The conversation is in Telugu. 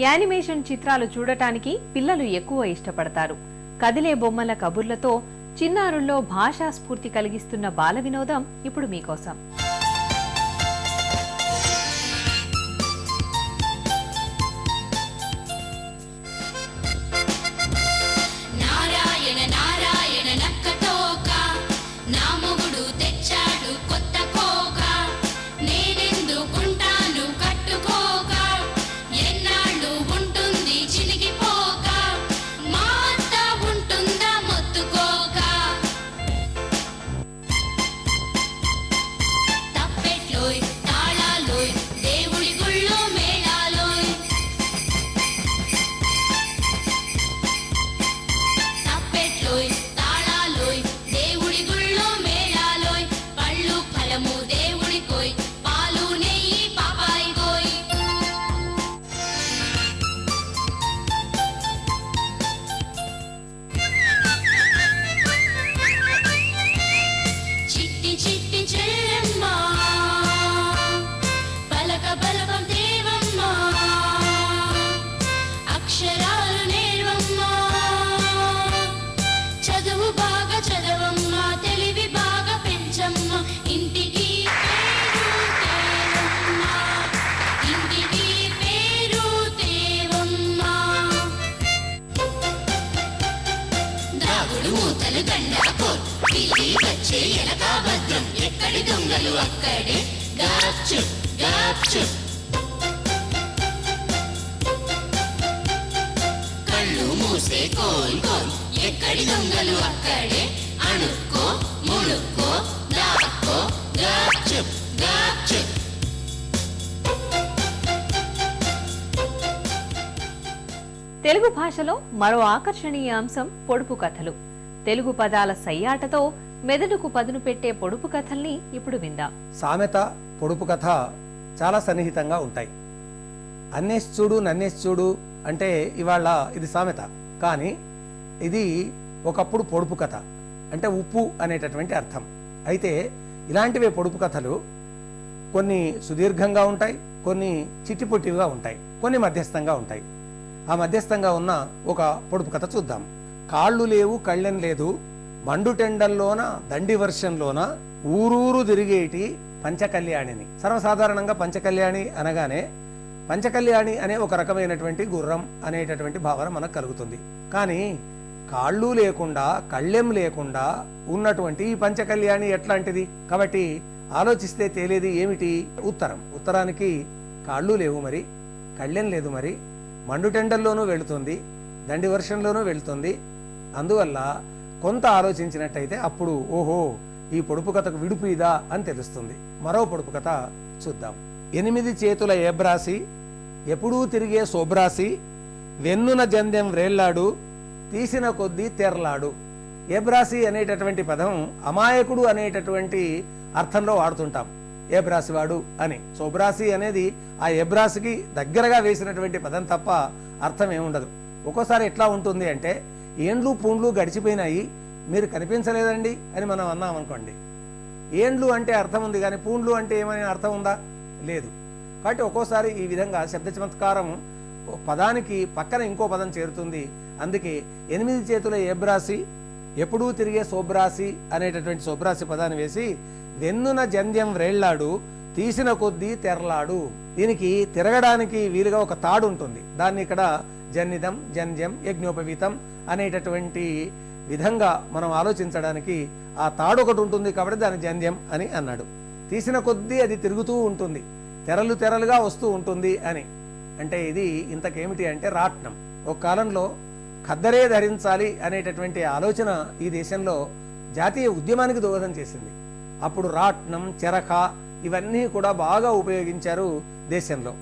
యానిమేషన్ చిత్రాలు చూడటానికి పిల్లలు ఎక్కువ ఇష్టపడతారు. కదిలే బొమ్మల కబుర్లతో చిన్నారుల్లో భాషా స్ఫూర్తి కలిగిస్తున్న బాల వినోదం ఇప్పుడు మీకోసం. చిట్టి పలక అక్షరాలు చదువు బాగా చదవమ్మ తెలివి బాగా పెంచమ్మా. ఇంటికి పేరు వచ్చే భద్రం. ఎక్కడి దొంగలు అక్కడే? గాప్చు గాప్చు కళ్ళు మూసే కోల్ కోల్. ఎక్కడి దొంగలు అక్కడే? అణుక్కో ముణుక్కో దాక్కో. గాప్చు గాప్చు తెలుగు భాషలో మరో ఆకర్షణీయ అంశం పొడుపు కథలు. తెలుగు పదాల సయ్యాటతో మెదడుకు పదును పెట్టే పొడుపు కథల్ని ఇప్పుడు విందాం. సామెత పొడుపు కథ చాలా సన్నిహితంగా ఉంటాయి. అన్నేసి చూడు నన్నేసి చూడు అంటే ఇవాళ ఇది సామెత. కానీ ఇది ఒకప్పుడు పొడుపు కథ అంటే ఉప్పు అనేటటువంటి అర్థం. అయితే ఇలాంటివే పొడుపు కథలు కొన్ని సుదీర్ఘంగా ఉంటాయి కొన్ని చిట్టిపొట్టివిగా ఉంటాయి కొన్ని మధ్యస్థంగా ఉంటాయి. ఆ మధ్యస్థంగా ఉన్న ఒక పొడుపు కథ చూద్దాం. కాళ్ళు లేవు కళ్ళెం లేదు. మండుటెండల్లోన దండి వర్షంలోన ఊరూరు తిరిగేటి పంచకళ్యాణిని. సర్వసాధారణంగా పంచకళ్యాణి అనగానే పంచకళ్యాణి అనే ఒక రకమైనటువంటి గుర్రం అనేటటువంటి భావన మనకు కలుగుతుంది. కానీ కాళ్ళు లేకుండా కళ్ళెం లేకుండా ఉన్నటువంటి ఈ పంచకళ్యాణి ఎట్లాంటిది? కాబట్టి ఆలోచిస్తే తేలేది ఏమిటి? ఉత్తరం. ఉత్తరానికి కాళ్ళు లేవు మరి కళ్ళెం లేదు మరి మండుటెండల్లోనూ వెళుతుంది. దండి వర్షంలోనూ వెళుతుంది. అందువల్ల కొంత ఆలోచించినట్టయితే అప్పుడు ఓహో ఈ పొడుపు కథకు విడుపు ఇదా అని తెలుస్తుంది. మరో పొడుపు కథ చూద్దాం. ఎనిమిది చేతుల ఏబ్రాసి ఎప్పుడూ తిరిగే శోబ్రాసి వెన్నున జందెం వ్రేళ్ళాడు తీసిన కొద్దీ తెరలాడు. ఏబ్రాసి అనేటటువంటి పదం అమాయకుడు అనేటటువంటి అర్థంలో వాడుతుంటాం. ఏబ్రాసివాడు అని. శోబ్రాసి అనేది ఆ ఏబ్రాసికి దగ్గరగా వేసినటువంటి పదం తప్ప అర్థం ఏముండదు. ఒక్కోసారి ఎట్లా ఉంటుంది అంటే ఏండ్లు పూండ్లు గడిచిపోయినాయి మీరు కనిపించలేదండి అని మనం అన్నాం అనుకోండి. ఏండ్లు అంటే అర్థం ఉంది కానీ పూండ్లు అంటే ఏమైనా అర్థం ఉందా? లేదు. కాబట్టి ఒక్కోసారి ఈ విధంగా శబ్ద చమత్కారం పదానికి పక్కన ఇంకో పదం చేరుతుంది. అందుకే ఎనిమిది చేతుల ఏబ్రాసి ఎప్పుడూ తిరిగే శోబ్రాసి అనేటటువంటి శోబ్రాసి పదాన్ని వేసి వెన్నున జంధ్యం వ్రేళ్ళాడు తీసిన కొద్దీ తెరలాడు. దీనికి తిరగడానికి వీలుగా ఒక తాడు ఉంటుంది. దాన్ని ఇక్కడ జన్నిదం జంధ్యం యజ్ఞోపవీతం అనేటటువంటి విధంగా మనం ఆలోచించడానికి ఆ తాడు ఒకటి ఉంటుంది కాబట్టి దాని జంధ్యం అని అన్నాడు. తీసిన కొద్దీ అది తిరుగుతూ ఉంటుంది. తెరలు తెరలుగా వస్తూ ఉంటుంది అని. అంటే ఇది ఇంతకేమిటి అంటే రాట్నం. ఒక కాలంలో ఖద్దరే ధరించాలి అనేటటువంటి ఆలోచన ఈ దేశంలో జాతీయ ఉద్యమానికి దోహదం చేసింది. అప్పుడు రాట్నం చెరక ఇవన్నీ కూడా బాగా ఉపయోగించారు దేశంలో.